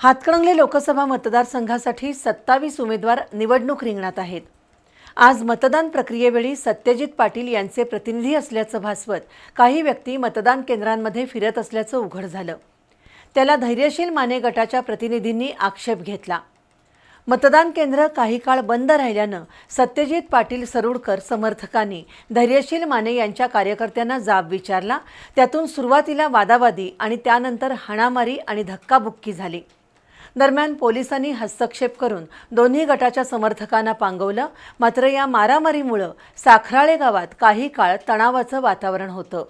हातकणंगले लोकसभा मतदारसंघासाठी सत्तावीस उमेदवार निवडणूक रिंगणात आहेत. आज मतदान प्रक्रियेवेळी सत्यजित पाटील यांचे प्रतिनिधी असल्याचं भासवत काही व्यक्ती मतदान केंद्रांमध्ये फिरत असल्याचं उघड झालं. त्याला धैर्यशील माने गटाच्या प्रतिनिधींनी आक्षेप घेतला. मतदान केंद्र काही काळ बंद राहिल्यानं सत्यजित पाटील सरुडकर समर्थकांनी धैर्यशील माने यांच्या कार्यकर्त्यांना जाब विचारला. त्यातून सुरुवातीला वादावादी आणि त्यानंतर हाणामारी आणि धक्काबुक्की झाली. दरम्यान पोलिसांनी हस्तक्षेप करून दोन्ही गटाच्या समर्थकांना पांगवलं. मात्र या मारामारीमुळं साखराळे गावात काही काळ तणावाचं वातावरण होतं.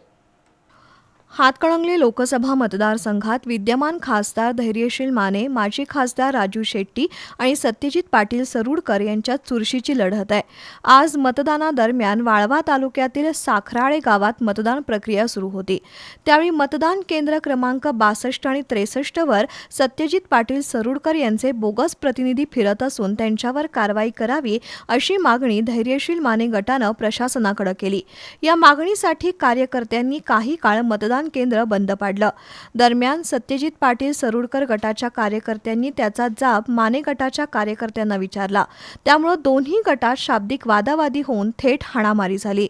हातकणंगले लोकसभा मतदारसंघात विद्यमान खासदार धैर्यशील माने माजी खासदार राजू शेट्टी आणि सत्यजित पाटील सरुडकर यांच्यात चुरशीची लढत आहे. आज मतदानादरम्यान वाळवा तालुक्यातील साखराळे गावात मतदान प्रक्रिया सुरू होती. त्यावेळी मतदान केंद्र क्रमांक बासष्ट आणि त्रेसष्टवर सत्यजित पाटील सरुडकर यांचे बोगस प्रतिनिधी फिरत असून त्यांच्यावर कारवाई करावी अशी मागणी धैर्यशील माने गटानं प्रशासनाकडे केली. या मागणीसाठी कार्यकर्त्यांनी काही काळ मतदान मतदान केंद्र बंद पाडलं. दरम्यान सत्यजित पाटील सरुडकर गटाच्या कार्यकर्त्यांनी त्याचा जाब माने गटाच्या कार्यकर्त्यांना विचारला. त्यामुळं दोन्ही गटात शाब्दिक वादावादी होऊन थेट हाणामारी झाली.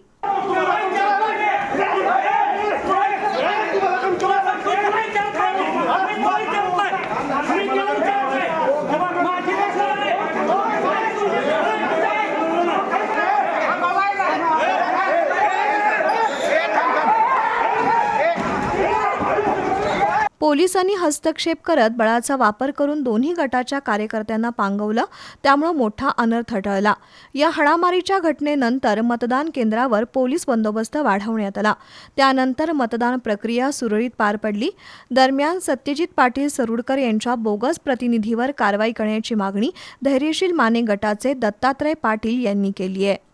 पोलिसांनी हस्तक्षेप करत बळाचा वापर करून दोन्ही गटाच्या कार्यकर्त्यांना पांगवलं त्यामुळं मोठा अनर्थ टळला. या हाणामारीच्या घटनेनंतर मतदान केंद्रावर पोलीस बंदोबस्त वाढवण्यात आला. त्यानंतर मतदान प्रक्रिया सुरळीत पार पडली. दरम्यान सत्यजित पाटील सरुडकर यांच्या बोगस प्रतिनिधीवर कारवाई करण्याची मागणी धैर्यशील माने गटाचे दत्तात्रय पाटील यांनी केली आहे.